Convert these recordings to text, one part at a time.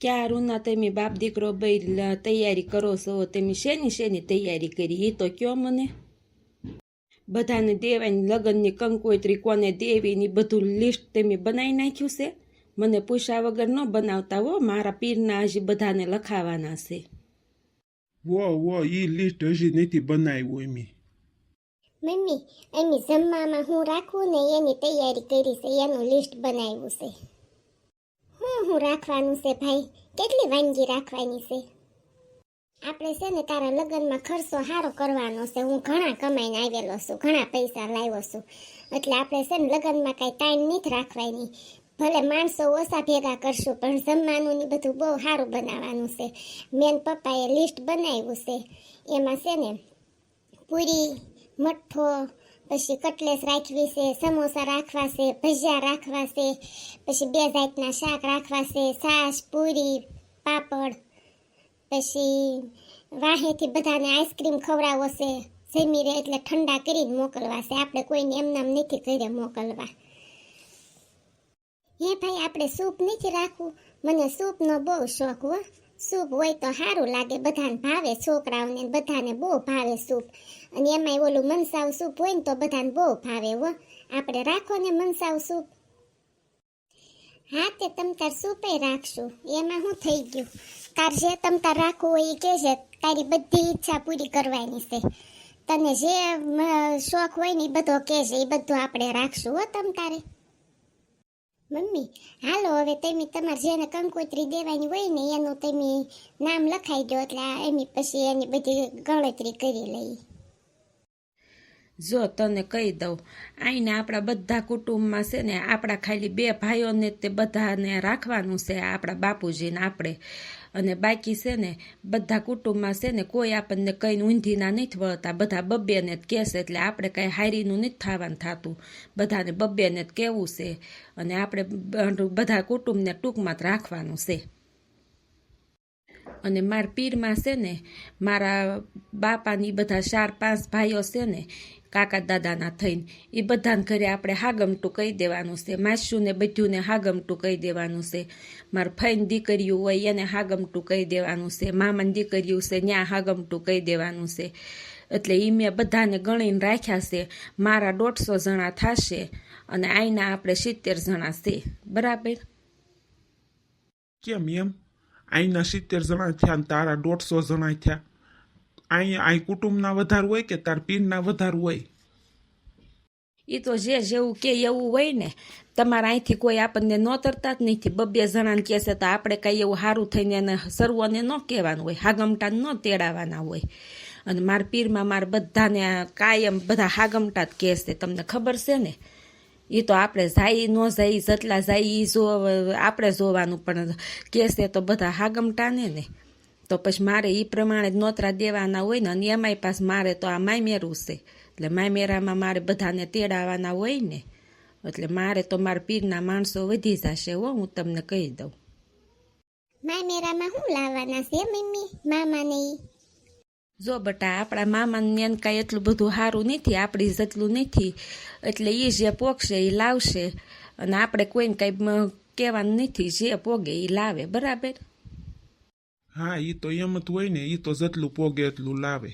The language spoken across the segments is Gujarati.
ક્યારુના તમે બાપ દીકરો બે તૈયારી કરો છો તમે શેની શેની તૈયારી કરી? એ તો કયો મને? બધાને દેવાની લગ્નની કંકોત્રી કોને દેવીની બધું લિસ્ટ તમે બનાવી નાખ્યું છે. મને પૂછ્યા વગર ન બનાવતા હો મારા પીરના હજી બધાને લખાવાના છે. વો વો એ લિસ્ટ હજી નથી બનાવ્યું એમી. મમ્મી એની જમવામાં હું રાખું ને એની તૈયારી કરી છે એનું લિસ્ટ બનાવ્યું છે. હું રાખવાનું છે ભાઈ? કેટલી વાનગી રાખવાની છે? આપણે છે ને તારા લગ્નમાં ખર્ચો સારો કરવાનો છે. હું ઘણા કમાઈને આવેલો છું, ઘણા પૈસા લાવ્યો છું. એટલે આપણે છે ને લગ્નમાં કાંઈ ટાઈમ નહીં રાખવાની. ભલે માણસો ઓછા ભેગા કરશું, પણ જમવાનું ને બધું બહુ સારું બનાવવાનું છે. મેન પપ્પાએ લિસ્ટ બનાવ્યું છે. એમાં છે ને પૂરી, મઠ્ઠો પછી કટલેસ રાખવી છે, સમોસા રાખવા છે, ભજીયા રાખવા છે, પછી બે જાતના શાક રાખવા છે, છાશ, પૂરી, પાપડ, પછી વાહેથી બધાને આઈસ્ક્રીમ ખવડાવો છે, જમી રહે એટલે ઠંડા કરીને મોકલવા છે. આપણે કોઈને એમનામ નથી ઘરે મોકલવા. હે ભાઈ, આપણે સૂપ નથી રાખવું. મને સૂપનો બહુ શોખ હો. સૂપ હોય તો સારું લાગે, બધાને ભાવે, છોકરાઓને બધાને બહુ ભાવે સૂપ અને એમાંય ઓલું મનસાવ સૂપ હોય ને તો બધાને બહુ ભાવે હો. આપણે રાખો ને મનસાવ સૂપ હા, તે તમ તાર સૂપે રાખશું. એમાં શું થઈ ગયું. તાર જે તમ તાર રાખવું હોય એ કહેજે, તારી બધી ઈચ્છા પૂરી કરવાની છે. તને જે શોખ હોય ને એ બધો કહેશે એ બધું આપણે રાખશું હો તમ તારે. મમ્મી, હાલો, હવે તમે તમારે જેને કંકોત્રી દેવાની હોય ને, એનું તમે નામ લખાઈ દો, એટલે એની પછી એની બધી ગણતરી કરી લઈ. જો તને કહી દઉં, આઈને આપણા બધા કુટુંબમાં છે ને, આપણા ખાલી બે ભાઈઓને તે બધાને રાખવાનું છે, આપણા બાપુજીને આપણે. અને બાકી છે ને, બધા કુટુંબમાં છે ને, કોઈ આપણને કંઈ ઊંધીના નથી વળતા બધા બબ્બેને જ કહેશે, એટલે આપણે કાંઈ હારીનું નથી થવાનું થતું. બધાને બબ્બેને જ કહેવું છે. અને આપણે બધા કુટુંબને ટૂંકમાં જ રાખવાનું છે. અને મારા પીરમાં છે ને, મારા બાપાની બધા ચાર પાંચ ભાઈઓ છે ને કાકા દાદાના થઈને એ બધાને ઘરે આપણે હાગમટું કહી દેવાનું છે. માસ્યુને બધુંને હાગમટું કહી દેવાનું છે. મારા ફઈન દીકરીયું હોય એને હાગમટું કહી દેવાનું છે. મામાની દીકરીયું છે ત્યાં હાગમટું કહી દેવાનું છે. એટલે એ મેં બધાને ગણીને રાખ્યા છે. મારા દોઢસો જણા થશે અને આઈના આપણે સિત્તેર જણા છે. બરાબર? કેમ એમ? અહીંના સિત્તેર જણા થયા તારા દોઢસો જણા થયા. અહીં અહીં કુટુંબના વધારે હોય કે તાર પીરના વધારે હોય? એ તો જે જેવું કે એવું હોય ને, તમારા અહીંથી કોઈ આપણને ન તરતા જ નથી બબ્બે જણાને કહેશે તો આપણે કાંઈ એવું સારું થઈને એને સર્વોને ન કહેવાનું હોય, હાગમટા ન તેડાવવાના હોય. અને મારા પીરમાં મારા બધાને કાયમ બધા હાગમટા જ કહેશે તમને ખબર છે ને? એ તો આપણે જાય ન જાય, જેટલા જાય એ જો આપણે જોવાનું, પણ કહેશે તો બધા હાગમટાને ને. તો પછી મારે એ પ્રમાણે જ નોતરા દેવાના હોય ને અને એમાંય પાસ મારે તો આ માયમેરું છે. એટલે માયમેરામાં મારે બધાને તેડાવવાના હોય ને એટલે મારે તો મારા પીરના માણસો વધી જશે હો હું તમને કહી દઉં. મામેરામાં શું લાવવાના છે મમ્મી? મામાને જો બટા આપણા મામાને કાંઈ એટલું બધું સારું નથી આપણી જેટલું નથી એટલે એ જે પોગશે એ લાવશે અને આપણે કોઈને કાંઈ કહેવાનું નથી જે પોગે એ લાવે બરાબર? હા એ તો એમ જ હોય ને એ તો જેટલું પોગે એટલું લાવે.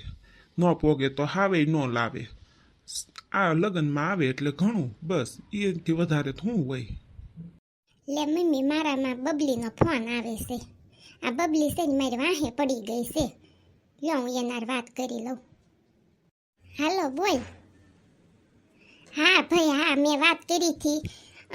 ન પોગે તો હાવે ન લાવે. આ લગ્નમાં આવે એટલે ઘણું, બસ એથી વધારે શું હોય. લે મમ્મી, મારામાં બબલીનો ફોન આવે છે. આ બબલી છે ને મારી વાહે પડી ગઈ છે. લો હું એનાર વાત કરી લઉં. હાલો બોલ. હા, ભાઈ, હા, મેં વાત કરી હતી.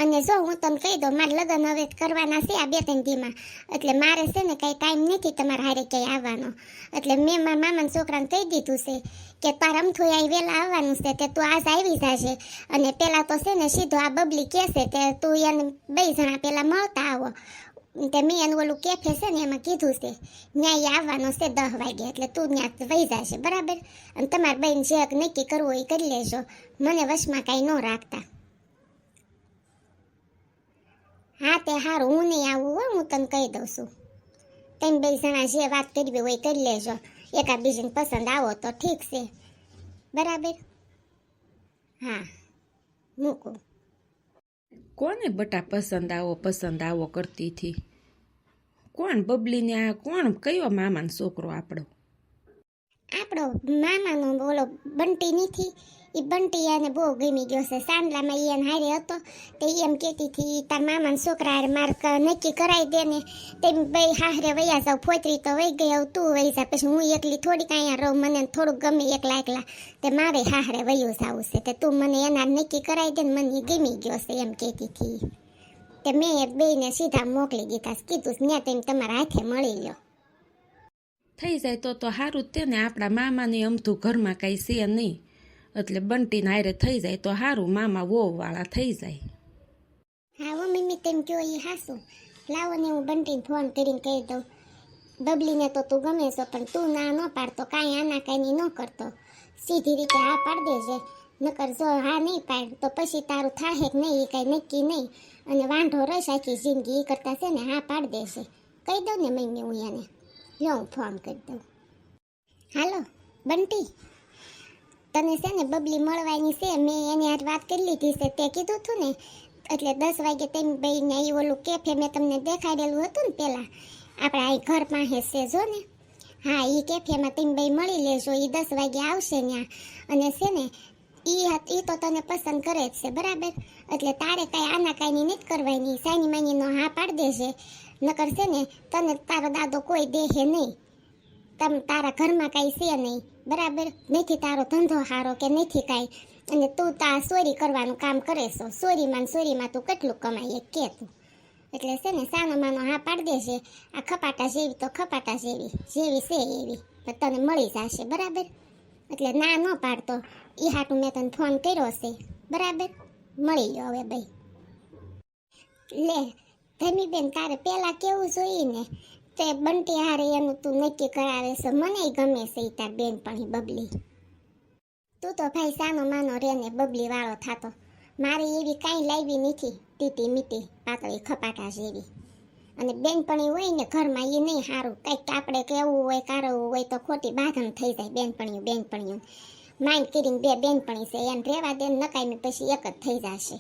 અને જો હું તમને કહી દઉં, મારે લગ્ન હવે કરવાના છે આ બે ત્રણ દીમાં. એટલે મારે છે ને કાંઈ ટાઈમ નથી તમારે હારે ક્યાંય આવવાનો. એટલે મેં મારા મામાના છોકરાને કહી દીધું છે કે તાર અમથું અહીં વહેલા આવવાનું છે તે તું આજ આવી જશે અને પહેલાં તો છે ને સીધો આ બબલી કહેશે તે તું એને બે જણા પહેલાં મળતા આવો. તે મેં એનું ઓલું કેફે છે ને એમાં કીધું છે, ન્યાય આવવાનો છે દસ વાગે, એટલે તું ત્યાં વહી જશે બરાબર? અને તમારે બેન જે નક્કી કરવું એ કરી લેજો. મને વશમાં કાંઈ ન રાખતા. હા તે હારું. હું નહીં આવું હો હું તને કહી દઉં છું. તમે બે જણા જે વાત કરવી હોય કરી લેજો. એકા બીજીને પસંદ આવો તો ઠીક છે. બરાબર? હા મૂકું. કોને બટા પસંદ આવો પસંદ આવો કરતી હતી? કોણ બબલીને આ કોણ કયો મામાનો છોકરો આપણો? આપણો મામાનો બોલો બંટી નથી. એ બંટી એને બહુ ગમી ગયો છે સાંડલામાં ઈ એને હારે હતો તે એમ કહેતી હતી તાર મામાના છોકરા હારે માર ક- નક્કી કરાવી દે ને તેમ ભાઈ હારે વૈયા જાવ ફોતરી તો વહી ગઈ હવે તું વહી જા પછી હું એકલી થોડીક અહીંયા રહું મને થોડુંક ગમે એકલા એકલા તે મારે હારે વયું જાવું છે તે તું મને એના નક્કી કરાવી દે ને મને ગમી ગયો છે એમ કહેતી હતી તે મેં બેયને સીધા મોકલી દીધા કીધું ત્યાં તેમ તમારા હાથે મળી લો થઈ જાય તો તો સારું જ તે ને આપણા મામાને અમથું ઘરમાં કાંઈ છે નહીં એટલે બંટીને હારે થઈ જાય તો સારું મામા વોવાળા થઈ જાય. હા હો મમ્મી તેમ કયો એ હાસું. લાવો ને હું બંટીને ફોન કરીને કહી દઉં. બબલીને તો તું ગમે છો, પણ તું ના ન પાડતો કાંઈ આના કાંઈ ન કરતો. સીધી રીતે હા પાડ દેજે. નકર જો હા નહીં પાડ, તો પછી તારું થાહે નહીં એ કાંઈ નક્કી નહીં. અને વાંઢો રહીશ આખી જિંદગી એ કરતા છે ને હા પાડ દેશે કહી દઉં ને મમ્મી હું એને. લો હું ફોન કરી દઉં. હાલો, બંટી. તને છે ને બબલી મળવાની છે, મેં એની હાથ વાત કરી લીધી છે, તે કીધું હતું ને, એટલે દસ વાગે તેમ ભાઈને એ ઓલું કેફે મેં તમને દેખાડેલું હતું ને પહેલાં આપણે આ ઘર પાસે છે, જો ને. હા એ કેફેમાં તેમ ભાઈ મળી લેજો એ દસ વાગે આવશે ત્યાં અને છે ને એ તો તને પસંદ કરે જ છે, બરાબર? એટલે તારે કાંઈ આના કાંઈ નથી કરવાની, સાની માનીનો હા પાડ દેશે નકર છે ને, તને તારો દાદો કોઈ દેહે નહીં. તમ તારા ઘરમાં કાંઈ છે નહીં. બરાબર? નથી તારો ધંધો સારો કે નથી કાંઈ? અને તું તા ચોરી કરવાનું કામ કરે છો. ચોરીમાં ને ચોરીમાં તું કેટલું કમાઈએ કે તું? એટલે છે ને, સાનો માનો હા પાડ દેશે આ ખપાટા જેવી તો ખપાટા જેવી જેવી છે એવી. તને મળી જશે, બરાબર? એટલે ના ન પાડતો. એ હાટું મેં તને ફોન કર્યો છે, બરાબર? મળી ગયો હવે ભાઈ. લે, ધમીબેન, તારે પહેલાં કેવું જોઈએ ને? તે બંટી હારે એનું તું નક્કી કરાવે છે. મને ગમે છે તાર બેનપણી બબલી. તું તો ભાઈ સાનો માનો રે ને બબલી વાળો થાતો. મારે એવી કાંઈ લાવી નથી તીતી મીટી, પાતળી ખપાટા જેવી. અને બેનપણી હોય ને ઘરમાં એ નહીં સારું કંઈક આપણે કેવું હોય, કારવું હોય તો ખોટી બાંધણ થઈ જાય બેનપણીઓ બેનપણીઓ માઇન્ડ કરીને બે બેનપણી છે એને રહેવા દે નકાઈ પછી એક જ થઈ જશે.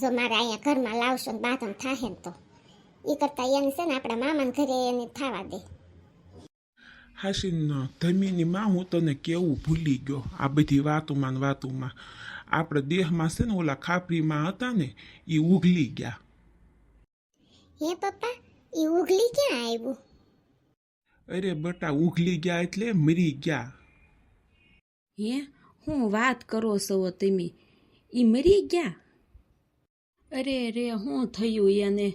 જો મારે અહીંયા ઘરમાં લાવશો ને બાંધણ થાય ને તો. એ કરતાં એને છે ને આપણા મામાને ઘરે એને થવા દે. હાશીન ધમીની માં હું તને કેવું ભૂલી ગયો? આ બધી વાતોમાં ને વાતોમાં. આપણે દેહમાં છે ને ઓલા ખાપરીમાં હતા ને એ ઉઘલી ગયા. હે પપ્પા એ ઉઘલી ક્યાં આવ્યું અરે બટા ઉઘલી ગયા એટલે મરી ગયા. હે હું વાત કરો છો તમે? એ મરી ગયા? અરે રે શું થયું એને?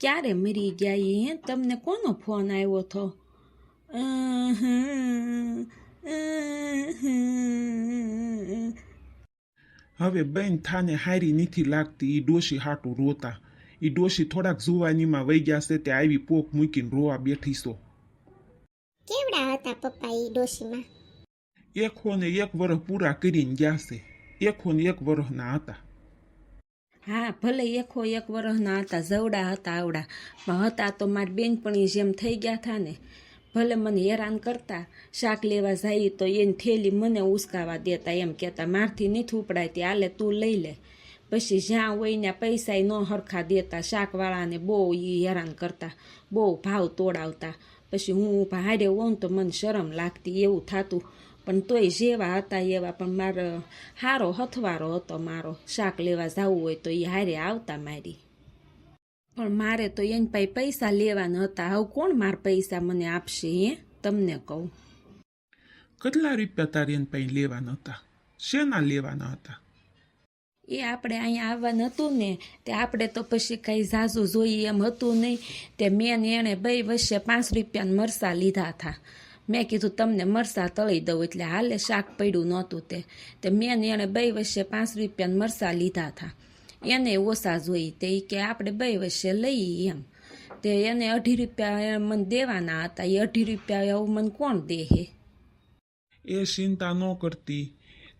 ક્યારે મરી ગયા એ? હે તમને કોનો ફોન આવ્યો હતો? હવે બેન થાને હારી નથી લાગતી એ ડોશી હાટું રોતા. એ ડોશી થોડાક જુવાનીમાં વહી ગયા છે તે આવી પોક મૂકીને રોવા બેઠી છો. કેવડા હતા પપ્પા એ ડોશીમાં? એક હોને એક વર્ષ પૂરા કરીને ગયા છે. એક હોને એક વર્ષના હતા. હા, ભલે એકો એક વર્ષના હતા જવડા હતા આવડા, પણ હતા તો મારી બેનપણી જેમ થઈ ગયા હતા ને. ભલે મને હેરાન કરતા, શાક લેવા જાય તો એની થેલી મને ઉસકાવા દેતા, એમ કહેતા, મારથી નહીં થૂપડાય તે હાલે તું લઈ લે. પછી જ્યાં હોય ને પૈસા ન હરખા દેતા, શાકવાળાને બહુ એ હેરાન કરતા, બહુ ભાવ તોડાવતા. પછી હું ભારે હોઉં તો મને શરમ લાગતી, એવું થતું. પણ તોય જેવા હતા એવા પણ મારો હારો હથવારો હતો મારો. શાક લેવા જવું હોય તો એ હારે આવતા મારી. પણ મારે તો એની પાસે પૈસા લેવાના હતા. હવે કોણ માર પૈસા મને આપશે એ તમને કહું. કેટલા રૂપિયા તારી એની પાસે લેવાના હતા? શેના લેવાના હતા? એ આપણે અહીંયા આવવાનું હતું ને તે આપણે તો પછી કંઈ ઝાઝુ જોઈએ એમ હતું નહીં. તે મેં એણે બે વર્ષે પાંચ રૂપિયાના મરસા લીધા હતા. મેં કીધું, તમને મરસા તળી દઉં એટલે હાલે શાક પડ્યું નહોતું તે. તે મેં ને એણે બે વર્ષે પાંચ રૂપિયાને મરસા લીધા હતા એને ઓછા જોઈ તે કે, આપણે બે વર્ષે લઈએ એમ. તે એને અઢી રૂપિયા મને દેવાના હતા. એ અઢી રૂપિયા એવું મને કોણ દે એ ચિંતા ન કરતી.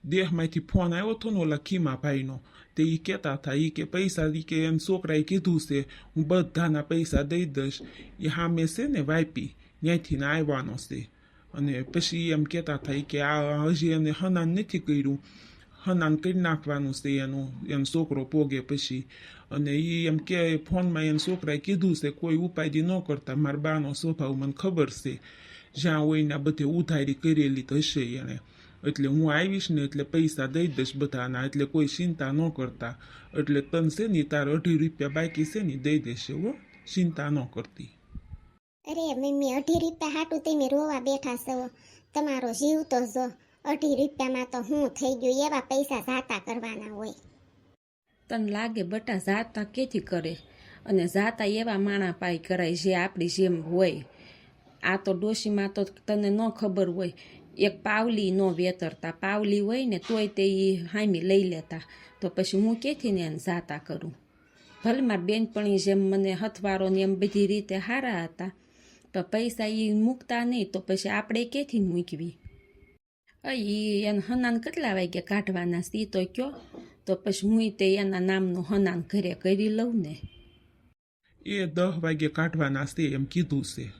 દેહમાંથી ફોન આવ્યો હતો ને ઓલા ખીમા ભાઈનો. તે એ કહેતા હતા એ કે, પૈસા એ કે એમ છોકરાએ કીધું છે, હું બધાના પૈસા દઈ દઈશ. એ હામે છે ને વાપી ત્યાંથી ને આવવાનો છે. અને પછી એમ કહેતા થાય કે આ હજી એને હનાન નથી કર્યું. હનાન કરી નાખવાનું છે એનું, એનો છોકરો પોગે પછી. અને એ એમ કે ફોનમાં એમ છોકરાએ કીધું છે, કોઈ ઉપાયથી ન કરતા. મારા બાનો સ્વભાવ મને ખબર છે. જ્યાં હોય ને બધે ઉધારી કરેલી તો હશે એણે એટલે હું આવીશ ને એટલે પૈસા દઈ દઈશ બધાના. એટલે કોઈ ચિંતા ન કરતા. એટલે તન છે ને તારે અઢી રૂપિયા બાકી છે ને દઈ દેશે હો. ચિંતા ન કરતી. અરે મમ્મી અઢી રૂપિયા હાટું તમે રોવા બેઠા છો. તમારો જીવ તો જો, અઢી રૂપિયામાં તો હું થઈ ગયું, એવા પૈસા જાતા કરવાના હોય. તને લાગે બટા જાતા કેથી કરે? અને જાતા એવા માણા પાઈ કરાય જે આપણી જેમ હોય. આ તો ડોશીમાં તો તને ન ખબર હોય. એક પાવલી ન વેતરતા. પાવલી હોય ને તોય તે એ હામી લઈ લેતા. તો પછી હું કેથી ને એને જાતા કરું? ભલે મારા બેનપણી જેમ મને હથવારો ને એમ બધી રીતે સારા હતા. પણ પૈસા એ મૂકતા નહીં તો પછી આપણે કેથી મૂકવી? એ એને હનાન કેટલા વાગ્યા કાઢવાના સી તો કયો? તો પછી હું તે એના નામનું હનાન ઘરે કરી લઉં ને. એ દહ વાગે કાઢવાના છે એમ કીધું છે.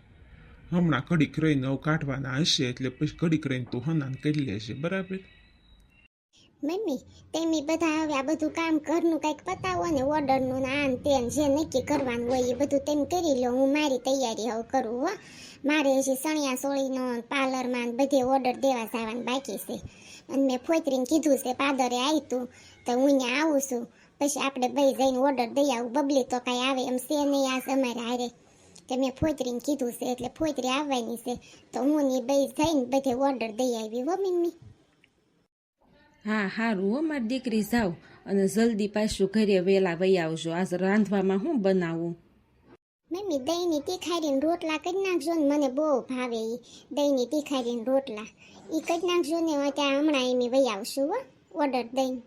હમણાં ઘડીક રહીને કાઢવાના હશે એટલે પછી ઘડીક રહીને તું હનાન કરી લેશે બરાબર? મમ્મી તેમી બધા હવે આ બધું કામ ઘરનું કંઈક પતાવો ને ઓર્ડરનું ને આન તેન જે નક્કી કરવાનું હોય એ બધું તેમ કરી લો, હું મારી તૈયારી હવે કરું હો. મારે હજી સણિયા સોળીનો પાર્લરમાં બધે ઓર્ડર દેવા જવાનું બાકી છે. અને મેં ફોતરીને કીધું છે, પાદરે આવી તું, તો હું ત્યાં આવું છું. પછી આપણે ભાઈ જઈને ઓર્ડર દઈ આવું, બબલી તો કાંઈ આવે એમ છે નહીં આ અમારે હારે. કે મેં ફોતરીને કીધું છે, એટલે ફોતરી આવવાની છે. તો હું ને બે જઈને બધે ઓર્ડર દઈ આવી હો, મમ્મી. હા સારું હો, મારી દીકરી, જાઓ. અને જલ્દી પાછું ઘરે વહેલા વહી આવજો. આ રાંધવામાં હું બનાવું? મમ્મી, દહીંની તીખારીને રોટલા કરી નાખજો ને મને બહુ ભાવે એ દહીંની તીખારીને રોટલા. એ કરી નાખજો ને ત્યાં હમણાં એમ વહી આવશું હો, ઓર્ડર દઈને.